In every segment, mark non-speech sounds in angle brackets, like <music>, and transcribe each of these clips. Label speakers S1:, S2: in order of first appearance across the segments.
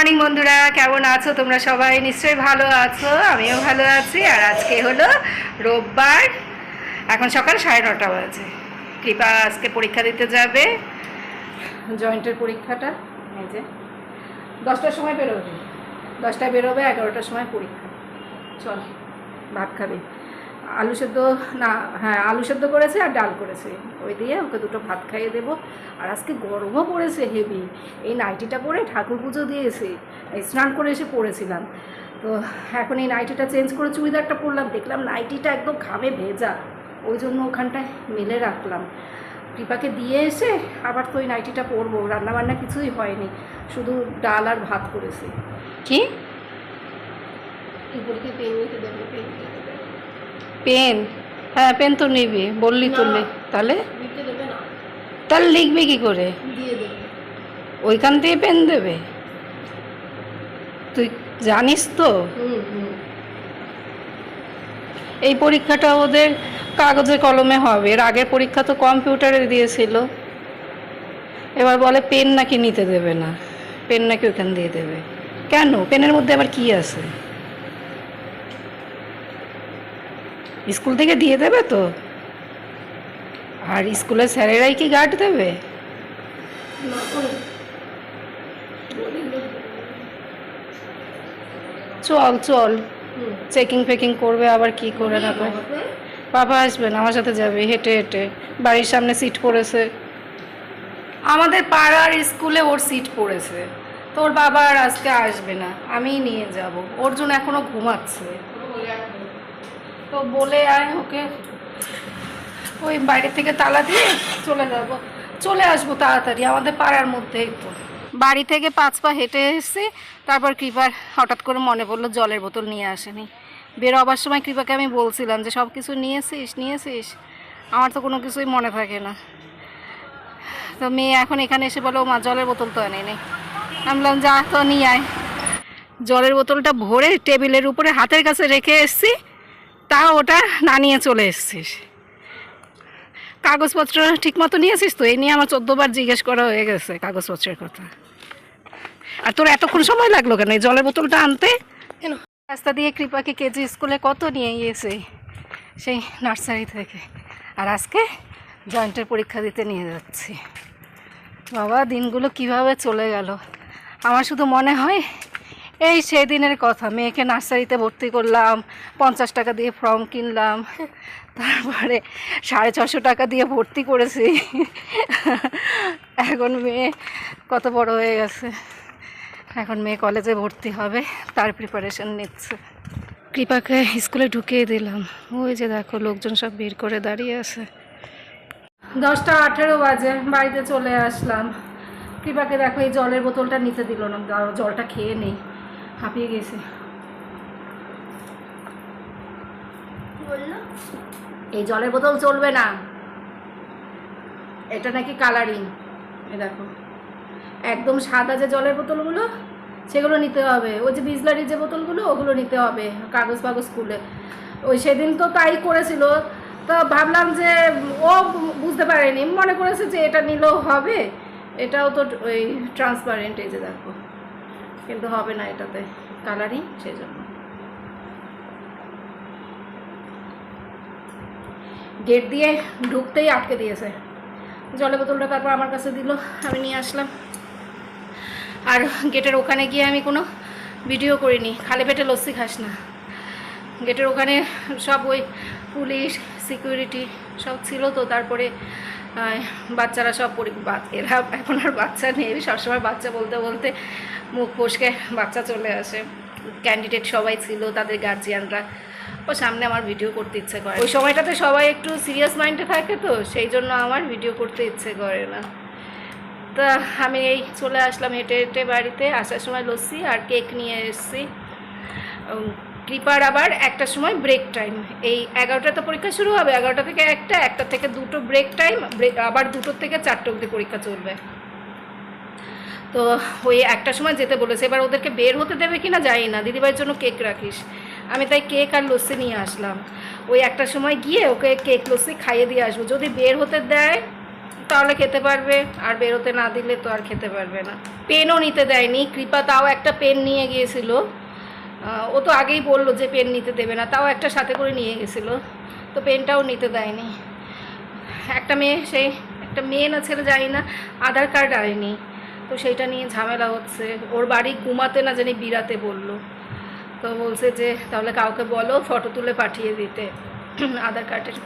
S1: Morning বন্ধুরা। কেমন আছো? তোমরা সবাই নিশ্চয়ই ভালো আছো। আমিও ভালো আছি। আর আজকে হলো রোববার। এখন সকাল সাড়ে নটা বাজে। কৃপা আজকে পরীক্ষা দিতে যাবে। জয়েন্টের পরীক্ষাটা। এই যে, দশটার সময় বেরোবে। দশটায় বেরোবে, এগারোটার সময় পরীক্ষা। চল, ভাত খাবে। আলু সেদ্ধ না হ্যাঁ আলু সেদ্ধ করেছে আর ডাল করেছে। ওই দিয়ে ওকে দুটো ভাত খাইয়ে দেবো। আর আজকে গরমও পড়েছে হেভি। এই নাইটিটা পরে ঠাকুর পুজো দিয়েছে। স্নান করে এসে পড়েছিলাম। তো এখন এই নাইটিটা চেঞ্জ করে চুড়িদারটা পরলাম। দেখলাম নাইটিটা একদম ঘামে ভেজা। ওই জন্য ওখানটায় মেলে রাখলাম। কৃপাকে দিয়ে এসে আবার তো ওই নাইটিটা পরবো। রান্নাবান্না কিছুই হয়নি। শুধু ডাল আর ভাত করেছি। কি?
S2: দেবে পেন নিতে দেবে
S1: পেন। হ্যাঁ পেন তো নিবি বললি তো
S2: না।
S1: তাহলে? তাহলে লিখবি কি করে? ওইখান থেকে পেন দেবে? তুই জানিস তো? এই পরীক্ষাটা ওদের কাগজে কলমে হবে। এর আগের পরীক্ষা তো কম্পিউটারে দিয়েছিল। এবার বলে পেন নাকি নিতে দেবে না। পেন নাকি ওখান দিয়ে দেবে। কেন? পেনের মধ্যে আবার কি আছে? স্কুল থেকে দিয়ে দেবে তো? আর স্কুলের স্যারেরাই কি গার্ড দেবে। চল চল। চেকিং ফেকিং করবে, আবার কি করে করে বাবা আসবে না, আমার সাথে যাবে, হেঁটে হেঁটে। বাড়ির সামনে সিট পড়েছে। আমাদের পাড়ার স্কুলে ওর সিট পড়েছে। তো ওর বাবা আর আজকে আসবে না, আমিই নিয়ে যাব। ওর জন্য এখনও ঘুমাচ্ছে। তো বলে আয় ওকে। ওই বাইরে থেকে তালা দিয়ে চলে যাব। চলে আসব তাড়াতাড়ি, আমাদের পাড়ার মধ্যেই তো। বাড়ি থেকে পাঁচ পা হেঁটে এসেছি, তারপর কৃপার হঠাৎ করে মনে পড়ল জলের বোতল নিয়ে আসেনি। বেরোবার সময় কৃপাকে আমি বলছিলাম যে, সব কিছু নিয়েছিস নিয়েছিস? আমার তো কোনো কিছুই মনে থাকে না। তো মেয়ে এখন এখানে এসে বলো মা, জলের বোতল তো আনি নেই আমি বললাম, যা তো নিয়ে আয়। জলের বোতলটা ভরে টেবিলের উপরে হাতের কাছে রেখে এসছি তা ওটা না নিয়ে চলে এসছিস। কাগজপত্র ঠিক মতো নিয়েছিস তো? এই নিয়ে আমার চোদ্দবার জিজ্ঞেস করা হয়ে গেছে কাগজপত্রের কথা। আর তোর এতক্ষণ সময় লাগল কেন? এই জলের বোতলটা আনতে?
S2: কেন?
S1: রাস্তা দিয়ে কৃপাকে কেজি স্কুলে কত নিয়ে গিয়েছে? সেই নার্সারি থেকে। আর আজকে জয়েন্টের পরীক্ষা দিতে নিয়ে যাচ্ছি। বাবা, দিনগুলো কীভাবে চলে গেল? আমার শুধু মনে হয় এই সেদিনের কথা, মেয়েকে নার্সারিতে ভর্তি করলাম, পঞ্চাশ টাকা দিয়ে ফর্ম কিনলাম, তারপরে সাড়ে ছশো টাকা দিয়ে ভর্তি করেছি। এখন মেয়ে কত বড় হয়ে গেছে। এখন মেয়ে কলেজে ভর্তি হবে, তার প্রিপারেশন নিচ্ছে। কৃপাকে স্কুলে ঢুকিয়ে দিলাম। ওই যে দেখো, লোকজন সব ভিড় করে দাঁড়িয়ে আছে। দশটা আঠেরো বাজে, বাড়িতে চলে আসলাম। কৃপাকে দেখো, এই জলের বোতলটা নিতে দিল না। জলটা খেয়ে নেই। হাঁপিয়ে গেছে
S2: বলল?
S1: এই জলের বোতল চলবে না। এটা নাকি কালারিং এ দেখো। একদম সাদা যে জলের বোতলগুলো সেগুলো নিতে হবে। ওই যে বিজলারির যে বোতলগুলো ওগুলো নিতে হবে কাগজ ফাগজ খুলে। ওই সেদিন তো তাই করেছিল। তো ভাবলাম যে ও বুঝতে পারেনি। মনে করেছে যে এটা নিলেও হবে। এটাও তো ওই ট্রান্সপারেন্ট এই যে দেখো। কিন্তু হবে না এটাতে কালারিং সেই জন্য গেট দিয়ে ঢুকতেই আটকে দিয়েছে। জলের বোতলটা তারপর আমার কাছে দিল, আমি নিয়ে আসলাম। আর গেটের ওখানে গিয়ে আমি কোনো ভিডিও করিনি। খালি পেটে লস্যি খাস না। গেটের ওখানে সব ওই পুলিশ সিকিউরিটি সব ছিল তো, তারপরে বাচ্চারা সব পরি এরা এখন আর বাচ্চা নেই। সবসময় বাচ্চা বলতে বলতে মুখ ফসকে বাচ্চা চলে আসে। ক্যান্ডিডেট সবাই ছিল, তাদের গার্জিয়ানরা ও সামনে আমার ভিডিও করতে ইচ্ছে করে। ওই সময়টাতে সবাই একটু সিরিয়াস মাইন্ডে থাকে তো, সেই জন্য আমার ভিডিও করতে ইচ্ছে করে না। তা, আমি এই চলে আসলাম হেঁটে হেঁটে বাড়িতে। আসার সময় লস্যি আর কেক নিয়ে এসেছি। কৃপার আবার একটা সময় ব্রেক টাইম এই এগারোটাতে পরীক্ষা শুরু হবে, এগারোটা থেকে একটা একটা থেকে দুটো ব্রেক টাইম আবার দুটোর থেকে চারটে অবধি পরীক্ষা চলবে। তো ওই একটা সময় যেতে বলেছে। এবার ওদেরকে বের হতে দেবে কি না জানি না। দিদিভাইয়ের জন্য কেক রাখিস। আমি তাই কেক আর লস্যি নিয়ে আসলাম। ওই একটা সময় গিয়ে ওকে কেক লস্যি খাইয়ে দিয়ে আসব। যদি বের হতে দেয়, তাহলে খেতে পারবে। আর বেরোতে না দিলে তো আর খেতে পারবে না। পেনও নিতে দেয়নি। কৃপা তাও একটা পেন নিয়ে গিয়েছিল। ও তো আগেই বলল যে পেন নিতে দেবে না, তাও একটা সাথে করে নিয়ে গেছিল। তো পেনটাও নিতে দেয়নি। একটা মেয়ে, সেই একটা মেয়ে না ছেলে জানি না, আধার কার্ড আনেনি। তো সেইটা নিয়ে ঝামেলা হচ্ছে। ওর বাড়ি ঘুমাতে না জানি বিরাতে বলল। তো বলছে যে, তাহলে কাউকে বলো ফটো তুলে পাঠিয়ে দিতে, আধার কার্ডের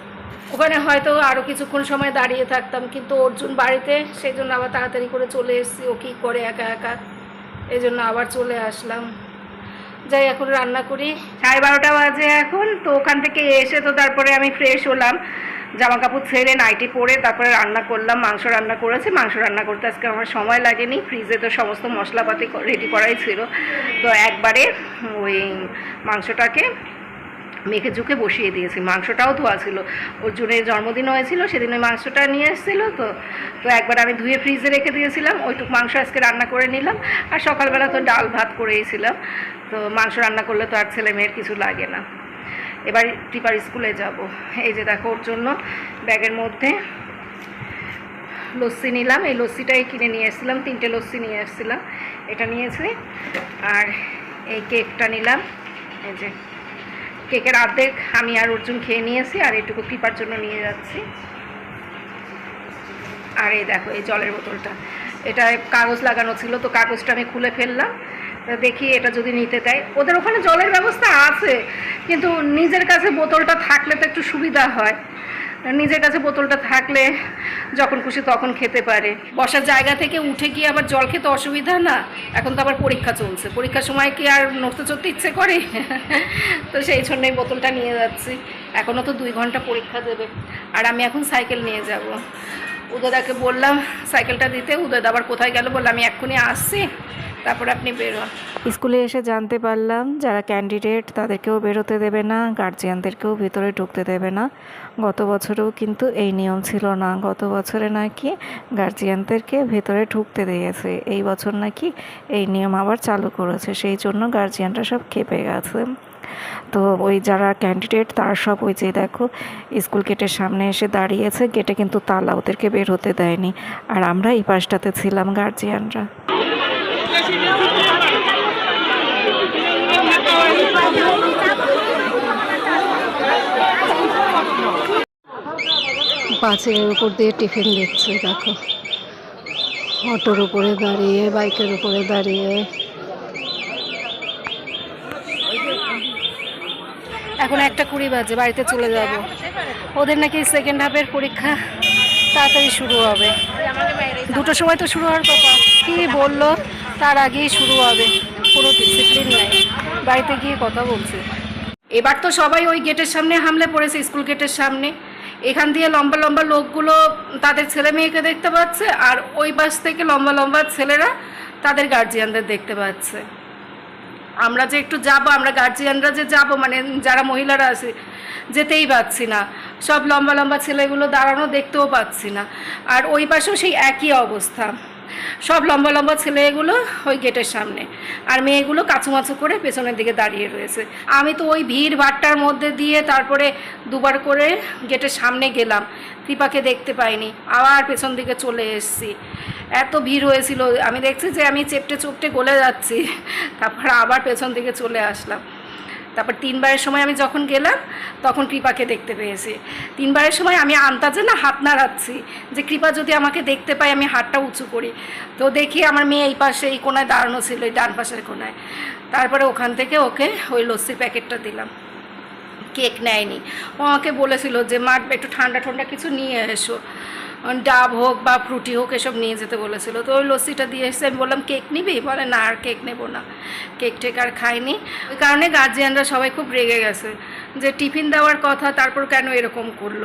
S1: ওখানে হয়তো আরও কিছুক্ষণ সময় দাঁড়িয়ে থাকতাম, কিন্তু অর্জুন বাড়িতে, সেই জন্য আবার তাড়াতাড়ি করে চলে এসেছি। ও কী করে একা একা? এই জন্য আবার চলে আসলাম। যাই, এখন রান্না করি। সাড়ে বারোটা বাজে এখন, তো ওখান থেকে এসে তো তারপরে আমি ফ্রেশ হলাম। জামা কাপড় ছেড়ে নাইটি পরে তারপরে রান্না করলাম, মাংস রান্না করেছি। মাংস রান্না করতে আজকে আমার সময় লাগেনি। ফ্রিজে তো সমস্ত মশলাপাতি রেডি করাই ছিল। তো একবারে ওই মাংসটাকে মেখে ঝুঁকে বসিয়ে দিয়েছি। মাংসটাও ধোয়া ছিল। ওর জুনের জন্মদিন হয়েছিল, সেদিন ওই মাংসটা নিয়ে এসেছিল তো। তো একবার আমি ধুয়ে ফ্রিজে রেখে দিয়েছিলাম, ওইটুক মাংস আজকে রান্না করে নিলাম। আর সকালবেলা তো ডাল ভাত করেইছিলাম। তো মাংস রান্না করলে তো আর ছেলে মেয়ের কিছু লাগে না। এবার টিপার স্কুলে যাব। এই যে দেখো ওর জন্য ব্যাগের মধ্যে লস্যি নিলাম। এই লস্যিটাই কিনে নিয়ে এসেছিলাম, তিনটে লস্যি নিয়ে এসেছিলাম। এটা নিয়েছি। আর এই কেকটা নিলাম। এই যে কেকের অর্ধেক আমি আর অর্জুন খেয়ে নিয়েছি, আর এটুকু পিপার জন্য নিয়ে যাচ্ছি। আর এই দেখো, এই জলের বোতলটা। এটা কাগজ লাগানো ছিল, তো কাগজটা আমি খুলে ফেললাম। দেখি এটা যদি নিতে দেয়। ওদের ওখানে জলের ব্যবস্থা আছে, কিন্তু নিজের কাছে বোতলটা থাকলে তো একটু সুবিধা হয়। নিজের কাছে বোতলটা থাকলে যখন খুশি তখন খেতে পারে। বসার জায়গা থেকে উঠে গিয়ে আবার জল খেতে অসুবিধা না, এখন তো আবার পরীক্ষা চলছে। পরীক্ষার সময় কি আর নড়তে চড়তে ইচ্ছে করে? <laughs> তো সেই জন্যই বোতলটা নিয়ে যাচ্ছি। এখনও তো দুই ঘণ্টা পরীক্ষা দেবে। আর আমি এখন সাইকেল নিয়ে যাব। উদয়দাকে বললাম, সাইকেলটা দিতে। উদয়দা আবার কোথায় গেল? বললাম আমি এক্ষুনি আসছি। তারপরে আপনি বেরোন
S3: স্কুলে এসে জানতে পারলাম, যারা ক্যান্ডিডেট তাদেরকেও বেরোতে দেবে না গার্জিয়ানদেরকেও ভেতরে ঢুকতে দেবে না। গত বছরেও কিন্তু এই নিয়ম ছিল না। গত বছরে নাকি গার্জিয়ানদেরকে ভেতরে ঢুকতে দিয়েছে। এই বছর নাকি এই নিয়ম আবার চালু করেছে। সেই জন্য গার্জিয়ানরা সব খেপে গেছে। তো ওই যারা ক্যান্ডিডেট তারা সব ওই যে দেখো স্কুল গেটের সামনে এসে দাঁড়িয়েছে গেটে কিন্তু তালা ওদেরকে বের হতে দেয়নি। আর আমরা এই পাশটাতে ছিলাম গার্জিয়ানরা
S1: বাসের উপর দিয়ে টিফিন দিচ্ছে, দেখো। অটোর উপরে দাঁড়িয়ে, বাইকের উপরে দাঁড়িয়ে। এখন একটা কুড়ি বাজে, বাড়িতে চলে যাব। ওদের নাকি সেকেন্ড হাফের পরীক্ষা তাড়াতাড়ি শুরু হবে। দুটো সময় তো শুরু হওয়ার কথা। কি বলল? তার আগেই শুরু হবে। কোনো ডিসিপ্লিন নাই। বাড়িতে গিয়ে কথা বলছে। এবার তো সবাই ওই গেটের সামনে হামলে পড়েছে, স্কুল গেটের সামনে। এখান দিয়ে লম্বা লম্বা লোকগুলো তাদের ছেলে মেয়েকে দেখতে পাচ্ছে, আর ওই পাশ থেকে লম্বা লম্বা ছেলেরা তাদের গার্জিয়ানদের দেখতে পাচ্ছে। আমরা যে একটু যাব, আমরা গার্জিয়ানরা যে যাব মানে যারা মহিলারা আছে, যেতেই পাচ্ছি না। সব লম্বা লম্বা ছেলেগুলো দাঁড়ানো দেখতেও পাচ্ছি না। আর ওই পাশেও সেই একই অবস্থা। সব লম্বা লম্বা ছেলেগুলো ওই গেটের সামনে। আর মেয়েগুলো কাছুমাছু করে পেছনের দিকে দাঁড়িয়ে রয়েছে। আমি তো ওই ভিড় ভাট্টার মধ্যে দিয়ে তারপরে দুবার করে গেটের সামনে গেলাম। কৃপাকে দেখতে পাইনি। আবার পেছন দিকে চলে এসেছি। এত ভিড় হয়েছিল। আমি দেখছি যে আমি চেপটে চুপটে গলে যাচ্ছি। তারপর আবার পেছন দিকে চলে আসলাম। তারপর তিনবারের সময় আমি যখন গেলাম, তখন কৃপাকে দেখতে পেয়েছি। তিনবারের সময় আমি আন্তাজে না হাত নাড়াচ্ছি যে কৃপা যদি আমাকে দেখতে পাই আমি হাতটা উঁচু করি। তো দেখি আমার মেয়ে এই পাশে, এই কোনায় দাঁড়ানো ছিল, এই ডান পাশের কোনায়। তারপরে ওখান থেকে ওকে ওই লস্যির প্যাকেটটা দিলাম। কেক নেয়নি। ও আমাকে বলেছিল যে, মা, একটু ঠান্ডা ঠান্ডা কিছু নিয়ে এসো। ডাব হোক বা ফ্রুটি হোক এসব নিয়ে যেতে বলেছিল। তো ওই লস্যিটা দিয়ে এসে আমি বললাম, কেক নিবি? বলে, না, আর কেক নেব না। কেক টেক আর খাইনি। ওই কারণে গার্জিয়ানরা সবাই খুব রেগে গেছে যে টিফিন দেওয়ার কথা, তারপর কেন এরকম করল?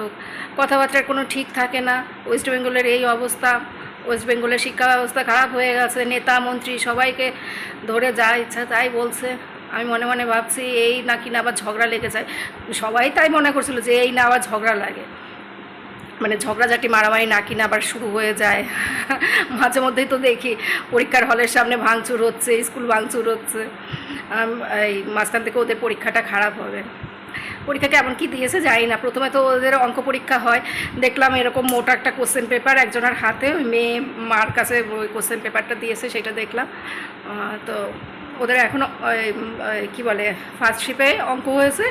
S1: কথাবার্তার কোনো ঠিক থাকে না। ওয়েস্ট বেঙ্গলের এই অবস্থা ওয়েস্ট বেঙ্গলের শিক্ষা ব্যবস্থা খারাপ হয়ে গেছে। নেতা, মন্ত্রী সবাইকে ধরে যা ইচ্ছা তাই বলছে। আমি মনে মনে ভাবছি, এই নাকি না আবার ঝগড়া লেগে যায় সবাই তাই মনে করছিল যে এই না আবার ঝগড়া লাগে। মানে ঝগড়াঝাটি, মারামারি না কিনা আবার শুরু হয়ে যায়। মাঝে মধ্যেই তো দেখি পরীক্ষার হলের সামনে ভাঙচুর হচ্ছে, স্কুল ভাঙচুর হচ্ছে। এই মাঝখান থেকে ওদের পরীক্ষাটা খারাপ হবে। পরীক্ষা কেমন কি দিয়েছে জানি না। প্রথমে তো ওদের অঙ্ক পরীক্ষা হয়। দেখলাম এরকম মোটা একটা কোশ্চেন পেপার একজনের হাতে, ওই মেয়ে মার কাছে ওই কোশ্চেন পেপারটা দিয়েছে, সেটা দেখলাম। তো ওদের এখন কি বলে ফার্স্ট শিপে অঙ্ক হয়েছে।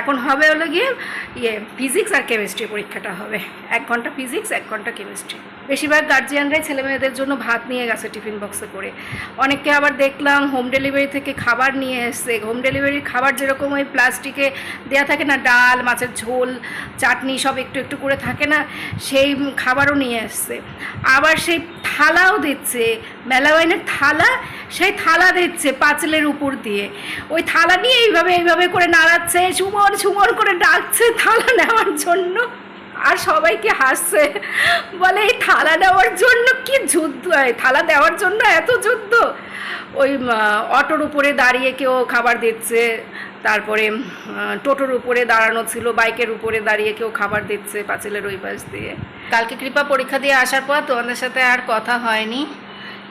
S1: এখন হবে হলো গিয়ে ইয়ে ফিজিক্স আর কেমিস্ট্রি পরীক্ষাটা হবে। এক ঘণ্টা ফিজিক্স এক ঘণ্টা কেমিস্ট্রি বেশিরভাগ গার্জিয়ানরাই ছেলে মেয়েদের জন্য ভাত নিয়ে গেছে টিফিন বক্সে করে। অনেককে আবার দেখলাম হোম ডেলিভারি থেকে খাবার নিয়ে এসছে। হোম ডেলিভারির খাবার যেরকম ওই প্লাস্টিকে দেওয়া থাকে না, ডাল, মাছের ঝোল, চাটনি সব একটু একটু করে থাকে না, সেই খাবারও নিয়ে এসছে। আবার সেই থালাও দিচ্ছে মেলাওয়াইনের থালা, সেই থালা দিচ্ছে পাঁচলের উপর দিয়ে। ওই থালা নিয়ে এইভাবে এইভাবে করে নাড়াচ্ছে সুমন সুমন করে ডাকছে থালা নেওয়ার জন্য। আর সবাইকে হাসছে। বলে এই থালা দেওয়ার জন্য কি যুদ্ধ? থালা দেওয়ার জন্য এত যুদ্ধ? ওই অটোর উপরে দাঁড়িয়ে কেউ খাবার দিচ্ছে। তারপরে টোটোর উপরে দাঁড়ানো ছিল বাইকের উপরে দাঁড়িয়ে কেউ খাবার দিচ্ছে পাঁচিলের ওই পাশ দিয়ে। কালকে কৃপা পরীক্ষা দিয়ে আসার পর তোমাদের সাথে আর কথা হয়নি।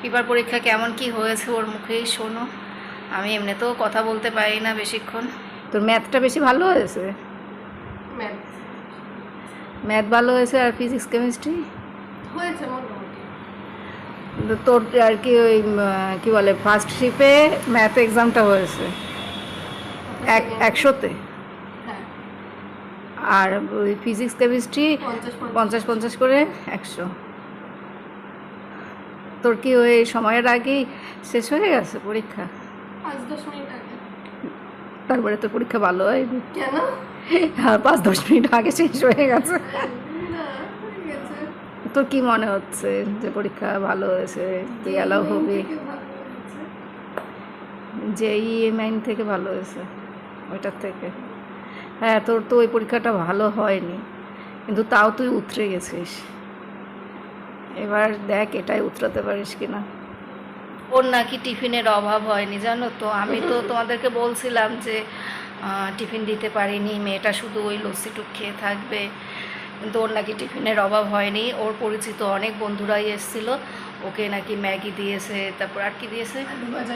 S1: কৃপার পরীক্ষা কেমন কি হয়েছে ওর মুখেই শোনো। আমি এমনিতেও কথা বলতে পারি না বেশিক্ষণ। তোর ম্যাথটা বেশি ভালো হয়েছে?
S2: ম্যাথ
S1: ম্যাথ ভালো হয়েছে আর ফিজিক্স কেমিস্ট্রি?
S2: হয়েছে
S1: তোর আর কি ওই কি বলে ফার্স্ট শিপে ম্যাথ এক্সামটা হয়েছে। এক একশোতে?
S2: হ্যাঁ।
S1: আর ওই ফিজিক্স কেমিস্ট্রি
S2: পঞ্চাশ
S1: পঞ্চাশ। করে একশো। তোর কি ওই সময়ের আগেই শেষ হয়ে গেছে পরীক্ষা?
S2: পাঁচ দশ মিনিট
S1: তারপরে তো পরীক্ষা ভালো হয়নি
S2: কেন?
S1: আর পাঁচ দশ মিনিট আগে শেষ হয়ে গেছে।
S2: হয়ে
S1: তোর কি মনে হচ্ছে যে পরীক্ষা ভালো হয়েছে? তুই অ্যালাউ হবি। যে ইএমআইন থেকে ভালো হয়েছে ওইটার থেকে। হ্যাঁ তোর তো ওই পরীক্ষাটা ভালো হয়নি কিন্তু তাও তুই উতরে গেছিস। এবার দেখ এটাই উতরাতে পারিস কি না ওর নাকি টিফিনের অভাব হয়নি জানো তো? আমি তো <laughs> তোমাদেরকে বলছিলাম যে টিফিন দিতে পারিনি মেয়েটা শুধু ওই লস্যিটুক খেয়ে থাকবে। কিন্তু ওর নাকি টিফিনের অভাব হয়নি। ওর পরিচিত অনেক বন্ধুরাই এসেছিল। ওকে নাকি ম্যাগি দিয়েছে তারপর আর কি দিয়েছে?
S2: ভাজা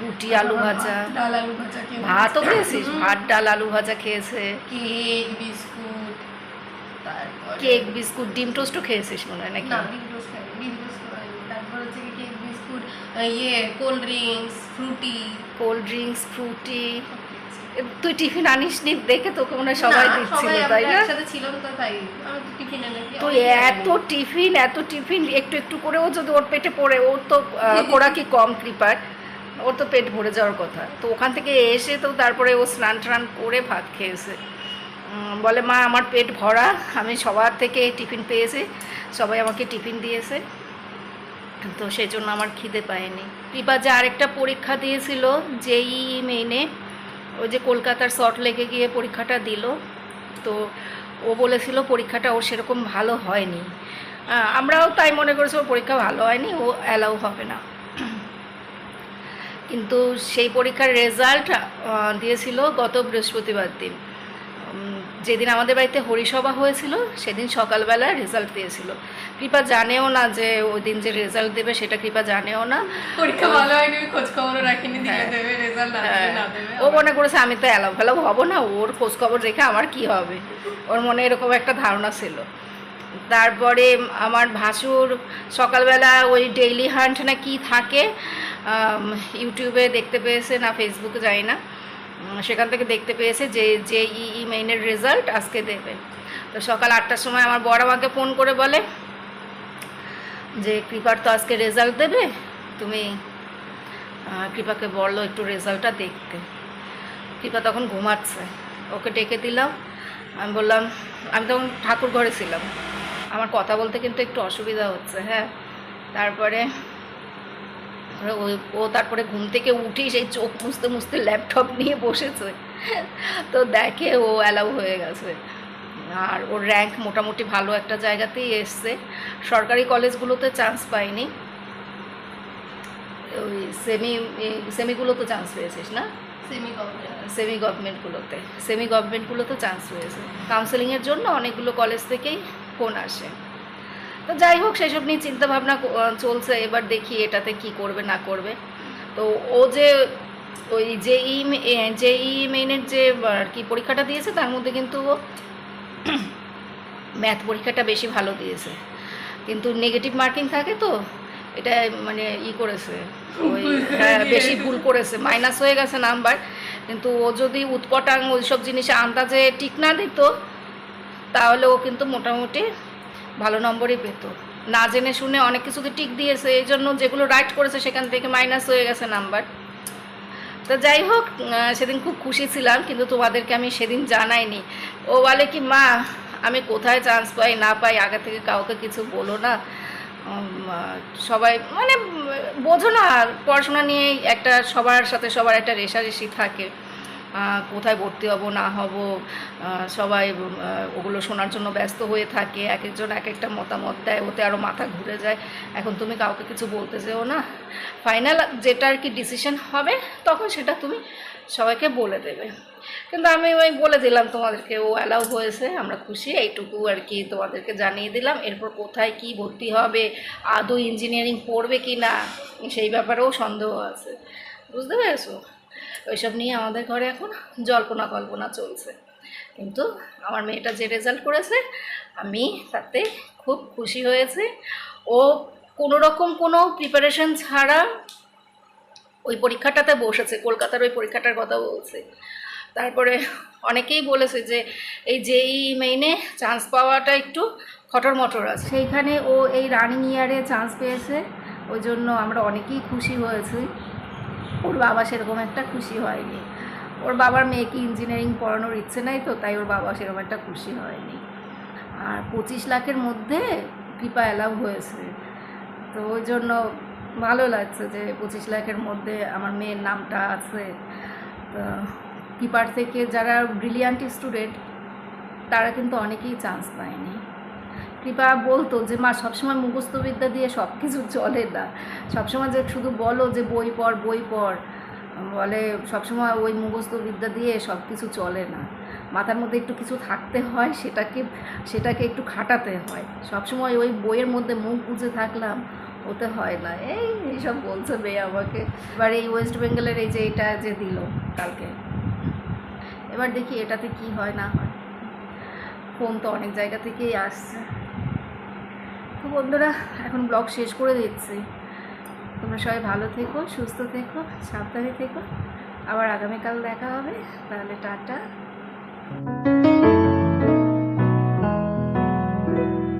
S2: রুটি।
S1: আলু ভাজা।
S2: ডাল আলু ভাজা
S1: ভাতও খেয়েছিস? ভাত ডাল আলু ভাজা খেয়েছে।
S2: কেক বিস্কুট
S1: কেক বিস্কুট ডিম টোস্টও খেয়েছিস মনে হয় নাকি?
S2: ডিম টোস্ট খাইনি তারপর হচ্ছে কি কেক বিস্কুট ইয়ে cold drinks Frooti
S1: cold drinks Frooti তুই টিফিন আনিস নি দেখে তোকে মনে সবাই দিচ্ছিল তাই না?
S2: একসাথে ছিলাম তো তাই
S1: এত টিফিন এত টিফিন একটু একটু করেও যদি ওর পেটে পড়ে ওর তো <laughs> কোরা কি কম কৃপার ওর তো পেট ভরে যাওয়ার কথা। তো ওখান থেকে এসে তো তারপরে ও স্নান টান করে ভাত খেয়েছে। বলে মা আমার পেট ভরা আমি সবার থেকে টিফিন পেয়েছি সবাই আমাকে টিফিন দিয়েছে। তো সেই জন্য আমার খিদে পায়নি। কৃপা যে আরেকটা পরীক্ষা দিয়েছিল যেই মেইনে ওই যে কলকাতার শর্ট লেগে গিয়ে পরীক্ষাটা দিল, তো ও বলেছিল পরীক্ষাটা ওর সেরকম ভালো হয়নি। আমরাও তাই মনে করেছি ওর পরীক্ষা ভালো হয়নি, ও অ্যালাউ হবে না। কিন্তু সেই পরীক্ষার রেজাল্ট দিয়েছিল গত বৃহস্পতিবার দিন। যেদিন আমাদের বাড়িতে হরিসভা হয়েছিল, সেদিন সকালবেলা রেজাল্ট দিয়েছিল। কৃপা জানেও না যে ওই দিন যে রেজাল্ট দেবে সেটা কৃপা জানেও না।
S2: পরীক্ষা ভালো হয়নি খোঁজ খবরও রাখিনি
S1: হ্যাঁ।
S2: দেবে রেজাল্ট
S1: হ্যাঁ, ও মনে করেছে আমি তো অ্যালাউ ফেলাও হব না ওর খোঁজ খবর রেখে আমার কি হবে? ওর মনে এরকম একটা ধারণা ছিল। তারপরে আমার ভাসুর সকালবেলা ওই ডেইলি হান্ট না কি থাকে ইউটিউবে দেখতে পেয়েছে না ফেসবুকে যাই না। সেখান থেকে দেখতে পেয়েছে যে যে ই মেইনের রেজাল্ট আজকে দেবে। তো সকাল আটটার সময় আমার বড় আমাকে ফোন করে বলে যে কৃপার তো আজকে রেজাল্ট দেবে, তুমি কৃপাকে বলল একটু রেজাল্টটা দেখতে। কৃপা তখন ঘুমাচ্ছে। ওকে ডেকে দিলাম। আমি বললাম, আমি তখন ঠাকুর ঘরে ছিলাম। আমার কথা বলতে কিন্তু একটু অসুবিধা হচ্ছে হ্যাঁ। তারপরে ও তারপরে ঘুম থেকে উঠি সেই চোখ মুছতে মুছতে ল্যাপটপ নিয়ে বসেছে। তো দেখে ও অ্যালাউ হয়ে গেছে। আর ওর র্যাঙ্ক মোটামুটি ভালো একটা জায়গাতেই এসছে। সরকারি কলেজগুলোতে চান্স পায়নি ওই সেমি সেমিগুলো তো চান্স পেয়েছিস না?
S2: সেমি গভর্নমেন্ট
S1: সেমি গভর্নমেন্টগুলোতে সেমি গভর্নমেন্টগুলোতে চান্স পেয়েছে কাউন্সেলিংয়ের জন্য অনেকগুলো কলেজ থেকেই ফোন আসে। তো যাই হোক সেসব নিয়ে চিন্তাভাবনা চলছে। এবার দেখি এটাতে কি করবে না করবে। তো ও যে ওই জেই জেই মেইনের যে আর কি পরীক্ষাটা দিয়েছে তার মধ্যে কিন্তু ও <clears throat> ম্যাথ পরীক্ষাটা বেশি ভালো দিয়েছে। কিন্তু নেগেটিভ মার্কিং থাকে তো এটা মানে ই করেছে। ওই হ্যাঁ, বেশি ভুল করেছে। মাইনাস হয়ে গেছে নাম্বার কিন্তু ও যদি উৎপটাং ওইসব জিনিসে আন্দাজে ঠিক না দিত তাহলে ও কিন্তু মোটামুটি ভালো নম্বরই পেত। না জেনে শুনে অনেক কিছুতে টিক দিয়েছে। এই জন্য যেগুলো রাইট করেছে সেখান থেকে মাইনাস হয়ে গেছে নাম্বার তো যাই হোক সেদিন খুব খুশি ছিলাম, কিন্তু তোমাদেরকে আমি সেদিন জানাইনি। ও বলে কি, মা, আমি কোথায় চান্স পাই, না পাই, আগে থেকে কাউকে কিছু বলো না। সবাই মানে বোঝো না পড়াশোনা নিয়ে একটা সবার সাথে সবার একটা রেশারেশি থাকে। কোথায় ভর্তি হব, না হব সবাই ওগুলো শোনার জন্য ব্যস্ত হয়ে থাকে। এক একজন এক একটা মতামত দেয়, ওতে আরও মাথা ঘুরে যায়। এখন তুমি কাউকে কিছু বলতে যেও না। ফাইনাল যেটা আর কি ডিসিশন হবে, তখন সেটা তুমি সবাইকে বলে দেবে। কিন্তু আমি ওই বলে দিলাম তোমাদেরকে, ও অ্যালাউ হয়েছে, আমরা খুশি, এইটুকু আর কি তোমাদেরকে জানিয়ে দিলাম। এরপর কোথায় কি ভর্তি হবে, আদৌ ইঞ্জিনিয়ারিং পড়বে কি না সেই ব্যাপারেও সন্দেহ আছে। বুঝতে পেরেছ? ওইসব নিয়ে আমাদের ঘরে এখন জল্পনা কল্পনা চলছে। কিন্তু আমার মেয়েটা যে রেজাল্ট করেছে, আমি তাতে খুব খুশি হয়েছে। ও কোনো রকম কোনো প্রিপারেশন ছাড়া ওই পরীক্ষাটাতে বসেছে, কলকাতার ওই পরীক্ষাটার কথা বলছে। তারপরে অনেকেই বলেছে যে এই জেই মেইনে চান্স পাওয়াটা একটু খটর মটর আছে। সেইখানে ও এই রানিং ইয়ারে চান্স পেয়েছে, ওই জন্য আমরা অনেকেই খুশি হয়েছি। ওর বাবা সেরকম একটা খুশি হয়নি। ওর বাবার মেয়েকে ইঞ্জিনিয়ারিং পড়ানোর ইচ্ছে নাই তো, তাই ওর বাবা সেরকম একটা খুশি হয়নি। আর পঁচিশ লাখের মধ্যে কৃপা অ্যালাউ হয়েছে। তো ওই জন্য ভালো লাগছে যে পঁচিশ লাখের মধ্যে আমার মেয়ের নামটা আছে। তো কিপার থেকে যারা ব্রিলিয়ান্ট স্টুডেন্ট তারা কিন্তু অনেকেই চান্স পায়নি। কৃপা বলতো যে, মা, সবসময় মুখস্থবিদ্যা দিয়ে সব কিছু চলে না। সবসময় যে শুধু বলো যে, বই পড় বই পড়। বলে সবসময় ওই মুখস্থবিদ্যা দিয়ে সব কিছু চলে না। মাথার মধ্যে একটু কিছু থাকতে হয়, সেটাকে সেটাকে একটু খাটাতে হয়। সবসময় ওই বইয়ের মধ্যে মুখ বুঝে থাকলাম ওতে হয় না। এই, এইসব বলছে মেয়ে আমাকে। এবার এই ওয়েস্ট বেঙ্গলের এই যে, এটা যে দিল কালকে। এবার দেখি এটাতে কি হয়, না হয়। ফোন তো অনেক জায়গা থেকেই আসছে। তো বন্ধুরা, এখন ব্লগ শেষ করে দিচ্ছি। তোমরা সবাই ভালো থেকো, সুস্থ থেকো, সাবধানে থেকো। আবার আগামীকাল দেখা হবে, তাহলে টাটা।